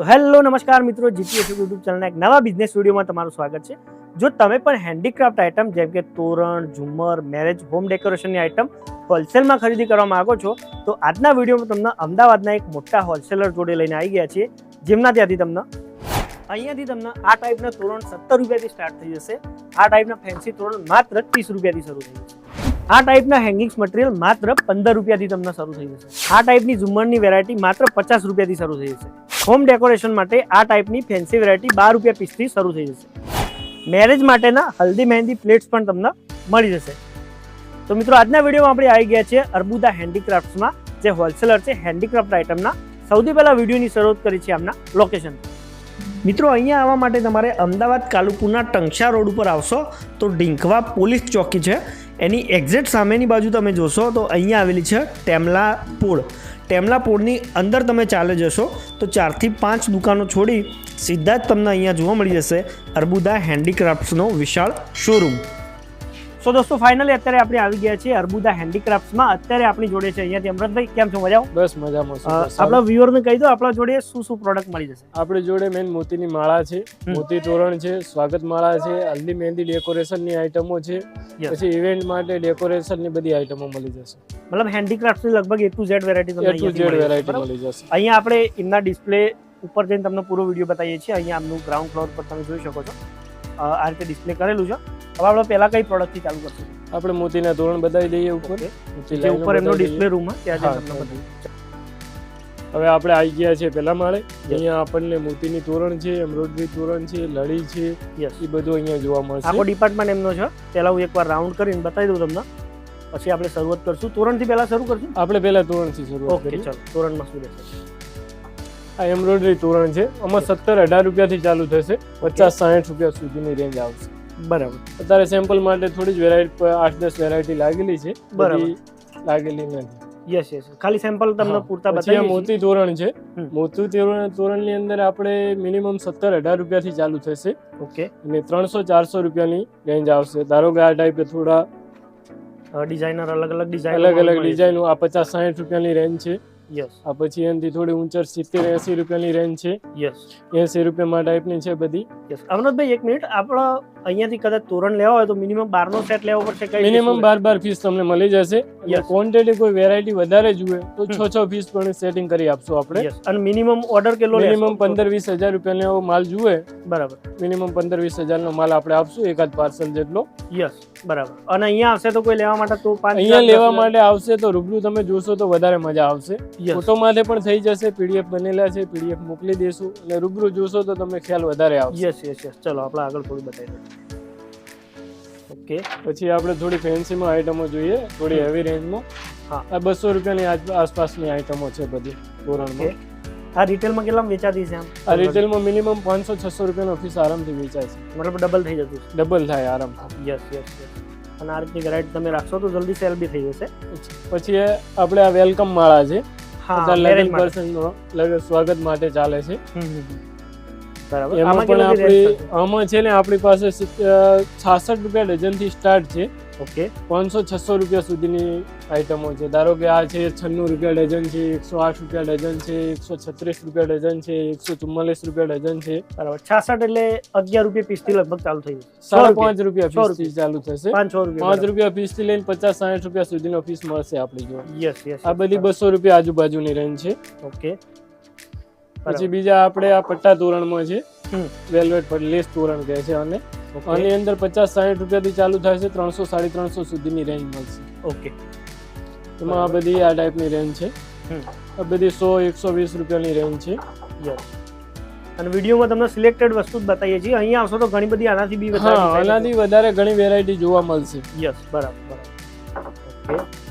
તો હેલો, નમસ્કાર મિત્રો, જીટીએસ યુટ્યુબ ચેનલના એક નવા બિઝનેસ વિડીયોમાં તમારું સ્વાગત છે. જો તમે પણ હેન્ડીક્રાફ્ટ આઇટમ જેમ કે તોરણ ઝુમર મેરેજ હોમ ડેકોરેશનની આઇટમ હોલસેલમાં ખરીદી કરવા માંગો છો, તો આજના વિડીયોમાં તમને અમદાવાદના એક મોટા હોલસેલર જોડે લઈને આવી ગયા છીએ. જેમના ત્યાંથી તમને અહીંયાથી તમને આ ટાઈપના તોરણ સત્તર રૂપિયાથી સ્ટાર્ટ થઈ જશે. આ ટાઈપના ફેન્સી તોરણ માત્ર ત્રીસ રૂપિયાથી શરૂ થઈ જશે. આ ટાઈપના હેંગિંગ્સ મટીરિયલ માત્ર પંદર રૂપિયાથી તમને શરૂ થઈ જશે. આ ટાઈપની ઝુમ્મરની વેરાયટી માત્ર પચાસ રૂપિયાથી શરૂ થઈ જશે. હોમ ડેકોરેશન માટે આ ટાઈપની ફેન્સી વેરાયટી બાર રૂપિયા પીસથી શરૂ થઈ જશે. મેરેજ માટેના હલ્દી મહેંદી પ્લેટ્સ પણ તમને મળી જશે. તો મિત્રો, આજના વિડીયોમાં આપણે આવી ગયા છીએ અર્બુદા હેન્ડીક્રાફ્ટ્સમાં જે હોલસેલર છે હેન્ડીક્રાફ્ટ આઇટમના સૌથી પહેલાં વિડીયોની શરૂઆત કરી છે આમના લોકેશન મિત્રો, અહીંયા આવવા માટે તમારે અમદાવાદ કાલુપુરના ટંકશા રોડ ઉપર આવશો તો ડિંકવા પોલીસ ચોકી છે. એની એક્ઝેક્ટ સામેની બાજુ તમે જોશો તો અહીંયા આવેલી છે ટેમલા પોળ ટેમલા પોળની અંદર તમે ચાલે જશો તો ચારથી પાંચ દુકાનો છોડી સીધા જ તમને અહીંયા જોવા મળી જશે અર્બુદા હેન્ડીક્રાફ્ટ્સનો વિશાળ શોરૂમ. સો દોસ્તો ફાઇનલી અત્યારે આપણે આવી ગયા છીએ અર્બુદા હેન્ડીક્રાફ્ટમાં અત્યારે આપણી જોડે છે અહીંયાથી અમૃતભાઈ કેમ છો? મજા બસ મજામાં આપણા વ્યુઅરને કહી દો આપણા જોડે શું શું પ્રોડક્ટ મળી જશે? આપણી જોડે મેન મોતીની માળા છે. મોતી તોરણ છે સ્વાગત માળા છે હલ્દી મહેંદી ડેકોરેશનની આઈટમો છે. પછી ઇવેન્ટ માટે ડેકોરેશનની બધી આઈટમો મળી જશે. મતલબ હેન્ડીક્રાફ્ટની લગભગ એ ટુ ઝેડ વેરાયટી તમને ટુ ઝેડ મળી જશે, વેરાયટી મળી જશે. અહીંયા આપણે એમના ડિસ્પ્લે ઉપર જઈને તમને પૂરો વીડિયો બતાવીએ છીએ. અહીંયા આમનું ગ્રાઉન્ડ ફ્લોર પર તમે જોઈ શકો છો. આ રીતે ડિસ્પ્લે કરેલું છે. હવે આપણે પહેલા કઈ પ્રોડક્ટથી ચાલુ કરશું? આપણે મોતીના તોરણ બતાવી દઈએ ઉપર. જે ઉપર એમનો ડિસ્પ્લે રૂમ ત્યાં તમને બતાવી હવે આપણે આવી ગયા છે પેલા માળે. અહીંયા આપણને મોતીની તોરણ છે એમ્બ્રોઇડરી તોરણ છે લડી છે એ બધું અહીંયા જોવા આખો ડિપાર્ટમેન્ટ એમનો છે. પહેલા હું એકવાર રાઉન્ડ કરીને બતાવી દઉં તમને. પછી આપણે શરૂઆત કરશું. તોરણથી પહેલા શરૂ કરશું? આપણે પહેલા તોરણથી શરૂઆત ઓકે કરીએ. ચલો. તોરણમાં શું રહેશે? આ એમ્બ્રોઇડરી તોરણ છે. આમાં સત્તર અઢાર રૂપિયાથી ચાલુ થશે. પચાસ સાઠ રૂપિયા સુધીની રેન્જ આવશે. બરાબર. અત્યારે સેમ્પલ માટે થોડી જ વેરાયટી આઠ દસ વેરાયટી લાગેલી છે. બરાબર. લાગેલી નથી. યસ યસ ખાલી સેમ્પલ તમને પૂરતા પછી બતાવીએ મોતી તોરણ છે. મોતી તોરણ તોરણની અંદર આપણે મિનિમમ સત્તર અઢાર રૂપિયાથી ચાલુ થશે. ઓકે અને ત્રણસો ચારસો રૂપિયાની રેન્જ આવશે. ધારો કે આ ટાઈપે થોડા ડિઝાઇનર અલગ અલગ ડિઝાઇન અલગ અલગ ડિઝાઇનો આ પચાસ સાઠ રૂપિયાની રેન્જ છે. યસ આ પછી એનાથી થોડી ઊંચર સિત્તેર એસી રૂપિયાની રેન્જ છે. યસ એસી રૂપિયામાં ટાઈપની છે બધી. યસ ભાઈ એક મિનિટ આપણે અહીંયાથી કદાચ તોરણ લેવા હોય તો મિનિમમ બારનો સેટ લેવો પડશે કઈ મિનિમમ બાર બાર પીસ તમને મળી જશે. ક્વોન્ટિટી કોઈ વેરાયટી વધારે જુએ તો છ છ પીસ પણ સેટિંગ કરી આપશું આપણે. અને મિનિમમ ઓર્ડર કેટલો? મિનિમમ પંદર વીસ હજાર રૂપિયાનો માલ જુએ. બરાબર. મિનિમમ પંદર વીસ હજારનો માલ આપણે આપશું એકાદ પાર્સલ જેટલો. યસ બરાબર. અને અહીંયા આવશે તો કોઈ લેવા માટે તો અહીંયા લેવા માટે આવશે તો રૂબરૂ તમે જોશો તો વધારે મજા આવશે. ફોટો માટે પણ થઈ જશે પીડીએફ બનેલા છે પીડીએફ મોકલી દેશું. અને રૂબરૂ જોશો તો તમને ખ્યાલ વધારે આવશે. યસ યસ યસ ચલો આપણે આગળ થોડું બતાવી દઈએ. ઓકે પછી આપણે થોડી ફેન્સીમાં આઈટમો જોઈએ થોડી હેવી રેન્જમાં હા. આ બસો રૂપિયાની આસપાસની આઈટમો છે બધી ધોરણમાં. આ રિટેલમાં કેટલા વેચાતી છે આમ? આ રિટેલમાં મિનિમમ પાંચસો છસો રૂપિયાનો ફીસ આરામથી વેચાય છે. મતલબ ડબલ થઈ જતું ડબલ થાય આરામથી યસ યસ યસ અને આ રીતની વેરાયટી તમે રાખશો તો જલ્દી સેલ બી થઈ જશે. પછી આપણે આ વેલકમ માળા છે. હા marriage લગ્ન સ્વાગત માટે ચાલે છે. બરાબર? એમાં પણ આપણી આમાં છે ને આપણી પાસે છાસઠ રૂપિયા ડઝનથી સ્ટાર્ટ છે. ઓકે. પાંચસો છસો રૂપિયા સુધીની આઈટમો છે. ધારો કે આ છે છન્નું રૂપિયા ડઝન છે એકસો આઠ રૂપિયા ડઝન છે એકસો છત્રીસ રૂપિયા ડઝન છે એકસો ચુમ્માલીસ રૂપિયા ડઝન છે. બરાબર. છાસઠ એટલે અગિયાર રૂપિયા પીસથી લગભગ ચાલુ થઈ જશે. સાડા પાંચ રૂપિયા ફીસ ચાલુ થશે. પાંચ રૂપિયા ફીસથી લઈને પચાસ સાઠ રૂપિયા સુધીનો ફીસ મળશે આપણી જોડે. યસ યસ આ બધી બસો રૂપિયા આજુબાજુની રેન્જ છે. ઓકે. પછી બીજા આપણે આ પટ્ટા તોરણમાં છે. વેલ્વેટ પર લેસ તોરણ કહે છે અને આની અંદર પચાસ સાઠ રૂપિયાથી ચાલુ થાય છે ત્રણસો સાડી ત્રણસો સુધીની રેન્જ મળશે. ઓકે. એમાં આ બધી આ ટાઈપની રેન્જ છે. આ બધી સો એકસો વીસ રૂપિયાની રેન્જ છે. યસ. અને વિડીયોમાં તમને સિલેક્ટેડ વસ્તુ જ બતાવીએ છીએ. અહીંયા આવશો તો ઘણી બધી આનાથી બી આનાથી વધારે ઘણી વેરાયટી જોવા મળશે. યસ બરાબર બરાબર.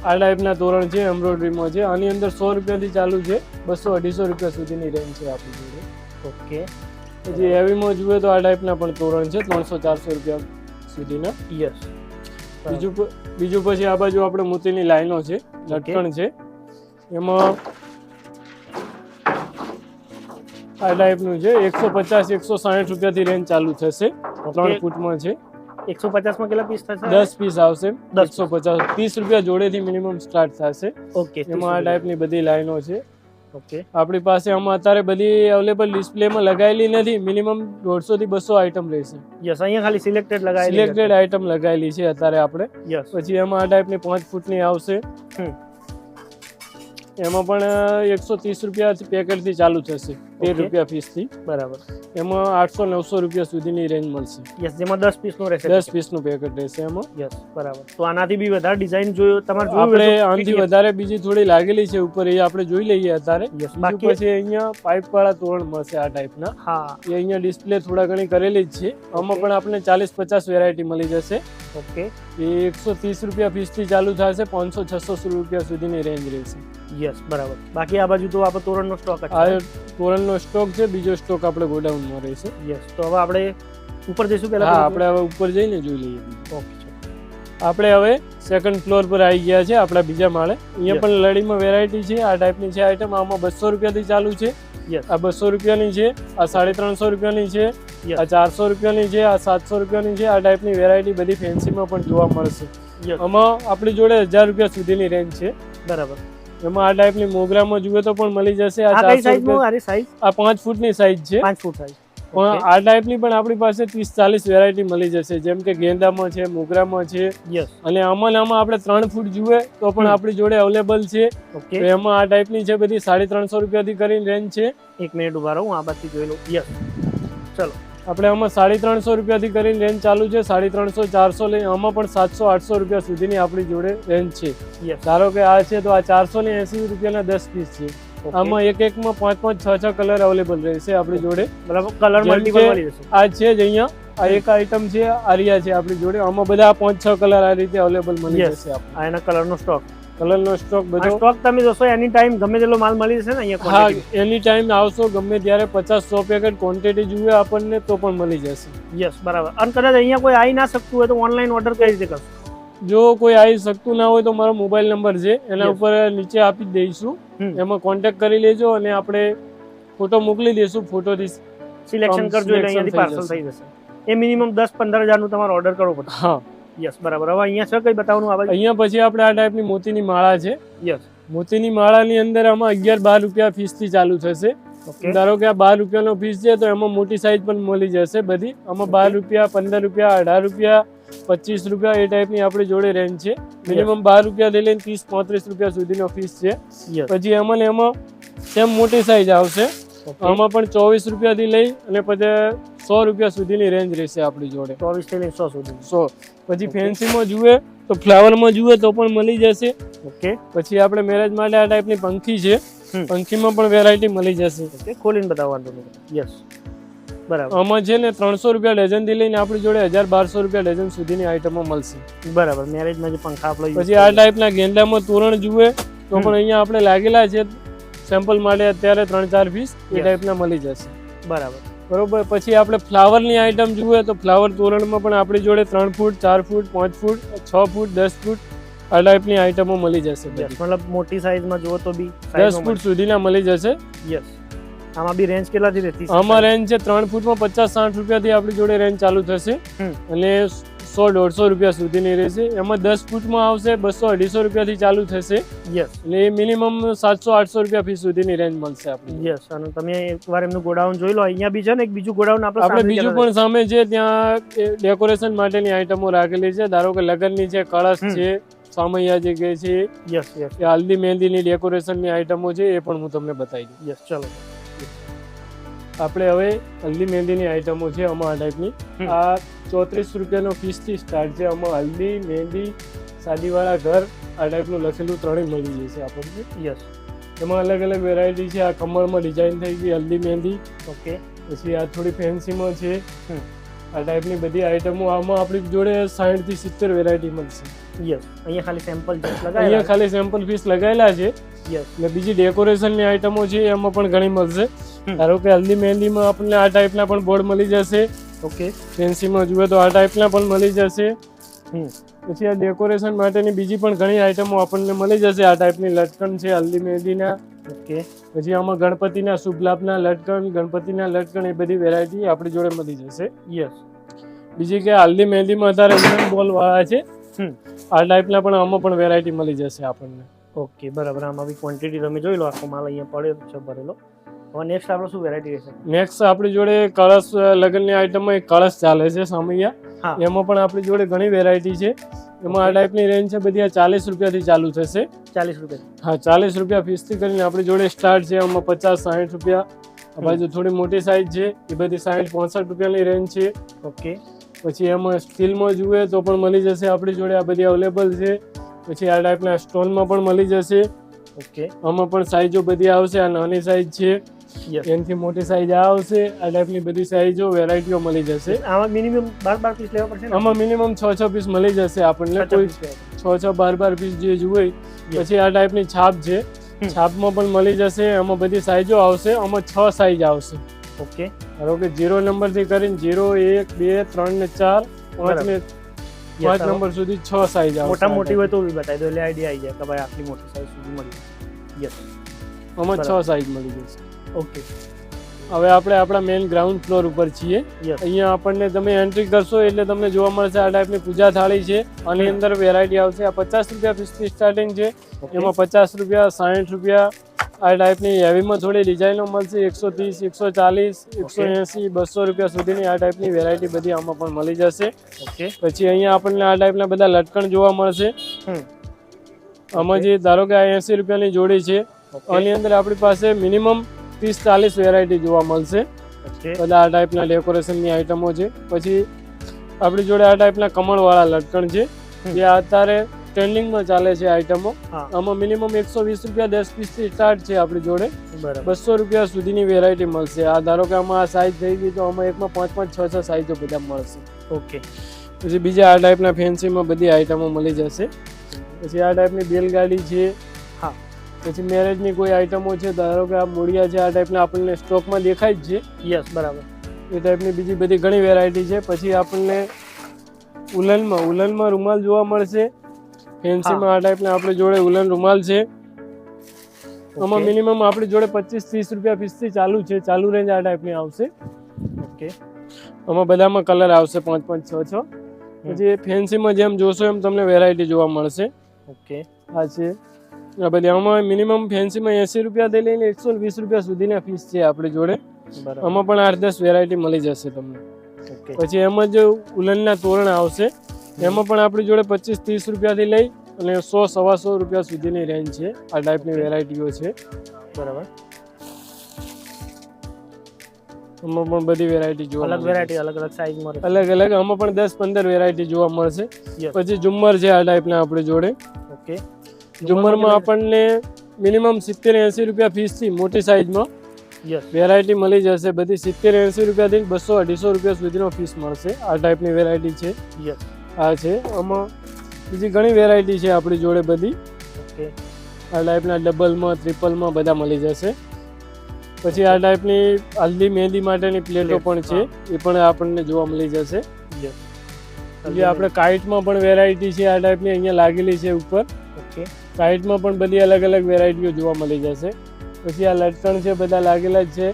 આ ટાઈપના તોરણ છે એમ્બ્રોઇડરીમાં છે. આની અંદર સો રૂપિયાથી ચાલુ છે. બસો અઢીસો રૂપિયા સુધીની રેન્જ છે આપણી જોડે. ઓકે પછી હેવીમાં જુએ તો આ ટાઈપના પણ તોરણ છે ત્રણસો ચારસો રૂપિયા સુધીના. યસ બીજું બીજું પછી આ બાજુ આપણે મોતીની લાઈનો છે લટકણ છે. એમાં આ ટાઈપનું છે એકસો પચાસ એકસો સાઠ રૂપિયાથી રેન્જ ચાલુ થશે. ત્રણ ફૂટમાં છે. એકસો પચાસમાં કેટલા પીસ થશે? દસ પીસ આવશે. એકસો પચાસ. ત્રીસ રૂપિયા જોડેથી મિનિમમ સ્ટાર્ટ થશે. ઓકે એમાં આ ટાઈપની બધી લાઈનો છે. ઓકે આપણી પાસે આમાં અત્યારે બધી અવેલેબલ ડિસ્પ્લેમાં લગાવેલી નથી. મિનિમમ દોઢસો થી બસો આઈટમ રહેશે. યસ અહીંયા ખાલી સિલેક્ટેડ લગાવેલી સિલેક્ટેડ આઈટમ લગાવેલી છે અત્યારે આપણે. યસ પછી એમાં આ ટાઈપની પાંચ ફૂટની આવશે. એમાં પણ એકસો ત્રીસ રૂપિયા પેકેટથી ચાલુ થશે. તેર. રૂપિયા પીસથી બરાબર. એમાં આઠસો નવસો રૂપિયા સુધીની રેન્જ મળશે. યસ જેમાં દસ પીસનું રહેશે દસ પીસનું પેકેટ રહેશે એમાં. યસ બરાબર. તો આનાથી બી વધારે ડિઝાઇન જોયો તમારે આપણે આનાથી વધારે બીજી થોડી લાગેલી છે ઉપર એ આપણે જોઈ લઈએ અત્યારે. બાકી પછી અહીંયા પાઇપ વાળા તોરણ મળશે આ ટાઈપના હા. એ અહીંયા ડિસ્પ્લે થોડા ઘણી કરેલી જ છે. આમાં પણ આપણે ચાલીસ પચાસ વેરાયટી મળી જશે. ઓકે એ એકસો ત્રીસ રૂપિયા પીસથી ચાલુ થશે પાંચસો છસો રૂપિયા સુધીની રેન્જ રહેશે. યસ બરાબર. બાકી આ બાજુ તો આપણે તોરણનો સ્ટોક આ છે તોરણનો સ્ટોક છે બીજો સ્ટોક આપણે ગોડાઉનમાં રહેશે. યસ તો હવે આપણે ઉપર જઈશું પહેલા હા આપણે હવે ઉપર જઈને જોઈ લઈએ. ઓકે આપણે હવે સેકન્ડ ફ્લોર પર આવી ગયા છે આપણા બીજા માળે. અહીંયા પણ લડીમાં વેરાયટી છે આ ટાઈપની છે આઈટમ આમાં બસો રૂપિયાથી ચાલુ છે. આ બસો રૂપિયાની છે આ સાડી ત્રણસો રૂપિયાની છે. આ ચારસો રૂપિયાની છે આ સાતસો રૂપિયાની છે આ ટાઈપની વેરાયટી બધી ફેન્સીમાં પણ જોવા મળશે. આમાં આપણી જોડે હજાર રૂપિયા સુધીની રેન્જ છે. બરાબર. એમાં આ ટાઈપની મોગરામાં જોઈએ તો પણ મળી જશે. આ કઈ સાઈઝમાં આરી સાઈઝ આ 5 ફૂટની સાઈઝ છે. પાંચ ફૂટ સાઈઝ પણ આ ટાઈપની પણ આપણી પાસે ત્રીસ ચાલીસ વેરાયટી મળી જશે. જેમ કે ગેંદામાં છે મોગરામાં છે. યસ અને આમાં આમાં આપણે ત્રણ ફૂટ જોઈએ તો પણ આપણી જોડે અવેલેબલ છે. ઓકે તો એમાં આ ટાઈપની છે બધી સાડી ત્રણસો રૂપિયાથી કરીને રેન્જ છે. એક મિનિટ ઊભા રહો હું આ બાજુ જોઈ લઉં. યસ ચલો. આપણે આમાં સાડી ત્રણસો રૂપિયાથી કરીને રેન્જ ચાલુ છે. સાડી ત્રણસો ચારસો લઈ આમાં પણ સાતસો આઠસો રૂપિયા સુધીની આપણી જોડે રેન્જ છે. ધારો કે આ છે તો આ ચારસો ને એસી રૂપિયાના દસ પીસ છે. આમાં એક એકમાં પાંચ પાંચ છ છ કલર અવેલેબલ રહેશે આપણી જોડે. બરાબર કલર મલ્ટીપલ આ છે જ અહીંયા આ એક આઈટમ છે આરિયા છે આપણી જોડે. આમાં બધા પાંચ છ કલર આ રીતે અવેલેબલ મળી જશે આ એના કલરનો સ્ટોક કલરનો સ્ટોક આ બધો. સ્ટોક તમે જોશો એની ટાઈમ ગમે તેટલો માલ મળી જશે ને અહીંયા હા એની ટાઈમ આવશો ગમે ત્યારે પચાસ સો પેકેટ ક્વોન્ટિટી જોઈએ આપણને તો પણ મળી જશે. યસ બરાબર. અને કદાચ અહીંયા કોઈ આવી ના શકતું હોય તો ઓનલાઈન ઓર્ડર કઈ રીતે કરશો? જો કોઈ આવી શકતું ના હોય તો મારો મોબાઈલ નંબર છે એના ઉપર નીચે આપી દઈશું. એમાં કોન્ટેક્ટ કરી લેજો અને આપણે ફોટો મોકલી દઈશું ફોટોથી સિલેક્શન કરજો એટલે અહીંયાથી પાર્સલ થઈ જશે. એ મિનિમમ દસ પંદર હજારનું તમારે ઓર્ડર કરવો પડશે. હા. યસ બરાબર. હવે અહીંયા છે કઈ બતાવવાનું આવે અહીંયા પછી આપણે આ ટાઈપની મોતીની માળા છે. યસ મોતીની માળાની અંદર આમાં અગિયાર બાર રૂપિયા ફીસથી ચાલુ થશે. ધારો કે આ બાર રૂપિયાનો ફીસ છે તો એમાં મોટી સાઈઝ પણ મળી જશે બધી. આમાં બાર રૂપિયા પંદર રૂપિયા અઢાર રૂપિયા પચીસ રૂપિયા એ ટાઈપની આપણી જોડે રેન્જ છે. મિનિમમ બાર રૂપિયા લઈ લઈને ત્રીસ પાંત્રીસ રૂપિયા સુધીનો ફીસ છે. પછી એમાં ને એમાં સેમ મોટી સાઈઝ આવશે. આમાં પણ ચોવીસ રૂપિયાથી લઈ અને પછી સો રૂપિયા સુધીની રેન્જ રહેશે આપણી જોડે. ચોવીસથી સો સુધી. સો. પછી ફેન્સીમાં જુએ તો ફ્લાવરમાં જુએ તો પણ મળી જશે. ઓકે પછી આપણે મેરેજ માટે આ ટાઈપની પંખી છે. પંખીમાં પણ વેરાયટી મળી જશે. ખોલીને બતાવવાનું યસ બરાબર. આમાં છે ને ત્રણસો રૂપિયા ડઝનથી લઈને આપણી જોડે હજાર બારસો રૂપિયા ડઝન સુધીની આઈટમો મળશે. બરાબર. મેરેજમાં જે પંખા આપણે પછી આ ટાઈપના ગેંડામાં તોરણ જુએ તો પણ અહીંયા આપણે લાગેલા છે સેમ્પલ માટે અત્યારે ત્રણ ચાર પીસ એ ટાઈપના મળી જશે. બરાબર. બરોબર? પછી આપણે ફ્લાવરની આઇટમ જોઈએ તો ફ્લાવર તોરણમાં પણ આપણી જોડે ત્રણ ફૂટ ચાર ફૂટ પાંચ ફૂટ છ ફૂટ દસ ફૂટ આ ટાઈપની આઇટમો મળી જશે મતલબ મોટી સાઈઝમાં જુઓ તો બી દસ ફૂટ સુધીના મળી જશે. યસ આમાં બી રેન્જ કેટલાથી રહેતી આમાં રેન્જ છે ત્રણ ફૂટમાં પચાસ સાઠ રૂપિયાથી આપણી જોડે રેન્જ ચાલુ થશે. અને સો દોઢસો રૂપિયા સુધીની રહેશે. એમાં દસ ફૂટમાં આવશે બસો અઢીસો રૂપિયાથી ચાલુ થશે. યસ એટલે એ મિનિમમ સાતસો આઠસો રૂપિયા ફી સુધીની રેન્જ મળશે આપણે યસ અને તમે એકવાર એમનું ગોડાઉન જોઈ લો. અહીંયા બી છે ને એક બીજું ગોડાઉન આપણે આપણે બીજું પણ સામે છે ત્યાં ડેકોરેશન માટેની આઈટમો રાખેલી છે. ધારો કે લગ્નની છે કળશ છે સામૈયા જે કહે છે. યસ યસ હલ્દી મહેંદીની ડેકોરેશનની આઈટમો છે એ પણ હું તમને બતાવી દઉં. યસ ચલો. આપણે હવે હલ્દી મહેંદીની આઈટમો છે આમાં આ ટાઈપની આ ચોત્રીસ રૂપિયાનો ફીસથી સ્ટાર્ટ છે. આમાં હલ્દી મહેંદી શાદીવાળા ઘર આ ટાઈપનું લખેલું ત્રણેય મળી જશે આપણને. યસ એમાં અલગ અલગ વેરાયટી છે. આ કમળમાં ડિઝાઇન થઈ ગઈ હલ્દી મહેંદી ઓકે પછી આ થોડી ફેન્સીમાં છે. આ ટાઈપની બધી આઈટમો આમાં આપણી જોડે સાઠથી સિત્તેર વેરાયટી મળશે. યસ અહીંયા ખાલી સેમ્પલ અહીંયા ખાલી સેમ્પલ પીસ લગાવેલા છે. યસ ને બીજી ડેકોરેશનની આઈટમો છે એમાં પણ ઘણી મળશે. ધારો કે હલ્દી મહેંદીમાં આપણને આ ટાઈપના પણ બોર્ડ મળી જશે. ઓકે. ફેન્સીમાં જુએ તો આ ટાઈપના પણ મળી જશે. હમ. પછી આ ડેકોરેશન માટેની બીજી પણ ઘણી આઈટમો આપણને મળી જશે. આ ટાઈપની લટકણ છે હલ્દી મહેંદીના. ઓકે. પછી આમાં ગણપતિના શુભ લાભના લટકણ ગણપતિના લટકણ એ બધી વેરાયટી આપણી જોડે મળી જશે. યસ બીજી કે હલ્દી મહેંદીમાં અત્યારે ઇન્ડિયન બોલ વાળા છે. હમ. આ ટાઈપના પણ આમાં પણ વેરાયટી મળી જશે આપણને. ઓકે બરાબર. આમાં બી ક્વોન્ટિટી તમે જોઈ લો. આખો માલ અહીંયા પડ્યો છે ભરેલો. હવે નેક્સ્ટ આપણો શું વેરાયટી રહેશે નેક્સ્ટ આપણી જોડે કળશ લગ્નની આઈટમમાં એક કળશ ચાલે છે સામૈયા. એમાં પણ આપણી જોડે ઘણી વેરાયટી છે. એમાં આ ટાઈપની રેન્જ છે બધી આ ચાલીસ રૂપિયાથી ચાલુ થશે. ચાલીસ રૂપિયા. હા ચાલીસ રૂપિયા ફીસથી કરીને આપણી જોડે સ્ટાર્ટ છે. એમાં પચાસ સાઠ રૂપિયા. આ બાજુ થોડી મોટી સાઈઝ છે. એ બધી સાઠ પોસઠ રૂપિયાની રેન્જ છે. ઓકે પછી એમાં સ્ટીલમાં જુએ તો પણ મળી જશે આપણી જોડે આ બધી અવેલેબલ છે. પછી આ ટાઈપના સ્ટોનમાં પણ મળી જશે. ઓકે આમાં પણ સાઈઝો બધી આવશે. આ નાની સાઈઝ છે. એનાથી મોટી સાઈઝ આવશે આ ટાઈપની બધી સાઈઝો વેરાયટીઓ મળી જશે. આમાં મિનિમમ બાર બાર પીસ લેવા પડશે આમાં મિનિમમ છ છ પીસ મળી જશે આપણને. કોઈ છ છ બાર બાર પીસ જે જુએ પછી આ ટાઈપની છાપ છે. છાપમાં પણ મળી જશે આમાં બધી સાઈઝો આવશે આમાં છ સાઈઝ આવશે. ઓકે. ધારો કે જીરો નંબરથી કરીને જીરો એક બે ત્રણ ને ચાર પાંચ ને પાંચ નંબર સુધી છ સાઈઝ આવશે મોટા મોટી હોય તો બી બતાવી દો એટલે આઈડિયા આવી જાય કે ભાઈ આટલી મોટી સાઈઝ સુધી મળી યસ આમાં છ. સાઈઝ મળી જશે. ઓકે હવે આપણે આપણા મેઇન ગ્રાઉન્ડ ફ્લોર ઉપર છીએ. અહીંયા આપણને તમે એન્ટ્રી કરશો એટલે તમને જોવા મળશે આ ટાઈપની પૂજા થાળી છે. આની અંદર વેરાયટી આવશે. આ પચાસ રૂપિયા ફીસથી સ્ટાર્ટિંગ છે. એમાં પચાસ રૂપિયા સાઠ રૂપિયા આ ટાઈપની હેવીમાં થોડી ડિઝાઇનો મળશે. એકસો ત્રીસ એકસો ચાલીસ એકસો. એંસી બસો રૂપિયા સુધીની આ ટાઈપની વેરાયટી બધી આમાં પણ મળી જશે. ઓકે પછી અહીંયા આપણને આ ટાઈપના બધા લટકણ જોવા મળશે. આમાં જે ધારો કે આ એંસી રૂપિયાની જોડી છે. આની અંદર આપણી પાસે મિનિમમ ત્રીસ ચાલીસ વેરાયટી જોવા મળશે. બધા આ ટાઈપના ડેકોરેશનની આઈટમો છે. પછી આપણી જોડે આ ટાઈપના કમળવાળા લટકણ છે. જે અત્યારે ટ્રેન્ડિંગમાં ચાલે છે આઈટમો આમાં મિનિમમ એકસો વીસ રૂપિયા દસ પીસથી સ્ટાર્ટ છે આપણી જોડે. બસો રૂપિયા સુધીની વેરાયટી મળશે. આ ધારો કે આમાં આ સાઈઝ થઈ ગઈ તો આમાં એકમાં પાંચ પાંચ છ છ સાઈઝો બધા મળશે. ઓકે પછી બીજા આ ટાઈપના ફેન્સીમાં બધી આઈટમો મળી જશે. પછી આ ટાઈપની બેલગાડી છે. પછી મેરેજની કોઈ આઈટમો છે ધારો કે આ મૂળિયા છે આ ટાઈપના આપણને સ્ટોકમાં દેખાય જ છે. યસ બરાબર. એ ટાઈપની બીજી બધી ઘણી વેરાયટી છે. પછી આપણને ઉલનમાં ઉલનમાં રૂમાલ જોવા મળશે. ફેન્સીમાં આ ટાઈપના આપણી જોડે ઉલન રૂમાલ છે. આમાં મિનિમમ આપણી જોડે પચીસ ત્રીસ રૂપિયા પીસથી ચાલુ છે. ચાલુ રેન્જ આ ટાઈપની આવશે. ઓકે આમાં બધામાં કલર આવશે પાંચ પાંચ છ છ. પછી ફેન્સીમાં જેમ જોશો એમ તમને વેરાયટી જોવા મળશે. ઓકે આ છે. બધી આમાં મિનિમમ ફેન્સીમાં એંસી રૂપિયાથી લઈને એકસો વીસ રૂપિયા સુધીના ફીસ છે આપણી જોડે. આમાં પણ આઠ દસ વેરાયટી મળી જશે તમને. પછી એમાં જ ઉલનના તોરણ આવશે એમાં પણ આપણી જોડે પચીસ ત્રીસ રૂપિયાથી લઈ અને સો સવા સો રૂપિયા સુધીની રેન્જ છે. આ ટાઈપની વેરાયટીઓ છે. બરાબર. એમાં પણ બધી વેરાયટી જોવા અલગ વેરાયટી અલગ અલગ સાઈઝ મળે અલગ અલગ આમાં પણ દસ પંદર વેરાયટી જોવા મળશે. પછી ઝુમ્મર છે આ ટાઈપના આપણી જોડે. ઓકે ઝુમ્મરમાં આપણને મિનિમમ સિત્તેર એંસી રૂપિયા ફીસથી મોટી સાઇઝમાં યસ વેરાયટી મળી જશે. બધી સિત્તેર એંસી રૂપિયાથી બસો અઢીસો રૂપિયા સુધીનો ફીસ મળશે. આ ટાઈપની વેરાયટી છે. આ છે. આમાં બીજી ઘણી વેરાયટી છે આપણી જોડે બધી. આ ટાઈપના ડબલમાં ટ્રિપલમાં બધા મળી જશે. પછી આ ટાઈપની હલ્દી મહેંદી માટેની પ્લેટો પણ છે. એ પણ આપણને જોવા મળી જશે. યસ જે આપણે કાઇટમાં પણ વેરાયટી છે આ ટાઈપની અહીંયા લાગેલી છે ઉપર. ઓકે કાઇટમાં પણ બધી અલગ અલગ વેરાયટીઓ જોવા મળી જશે. પછી આ લટકણ છે બધા લાગેલા જ છે.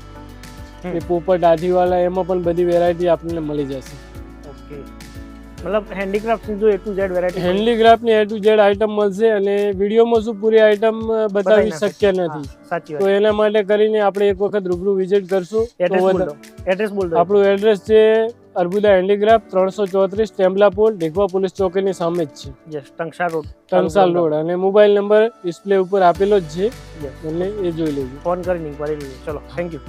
એ પોપટ આધીવાળા એમાં પણ બધી વેરાયટી આપણને મળી જશે. ઓકે. મતલબ હેન્ડીક્રાફ્ટની જો એ ટુ ઝેડ વેરાયટી હેન્ડીક્રાફ્ટની એ ટુ ઝેડ આઈટમ મળશે અને વિડીયોમાં શું પૂરી આઈટમ બતાવી શક્ય નથી. સાચી તો એના માટે કરીને આપણે એક વખત રૂબરૂ વિઝિટ કરશું. એડ્રેસ બોલ એડ્રેસ બોલ આપણું એડ્રેસ છે અર્બુદા હેન્ડીક્રાફ્ટ ત્રણસો ચોત્રીસ ટેમ્પલાપોલ ઢેકવા પોલીસ ચોકીની સામે જ છે. Yes Tanksal road. Tanksal road અને મોબાઈલ નંબર ડિસ્પ્લે ઉપર આપેલો જ છે. એટલે એ જોઈ લેજો. ફોન કરીને ચલો થેન્ક યુ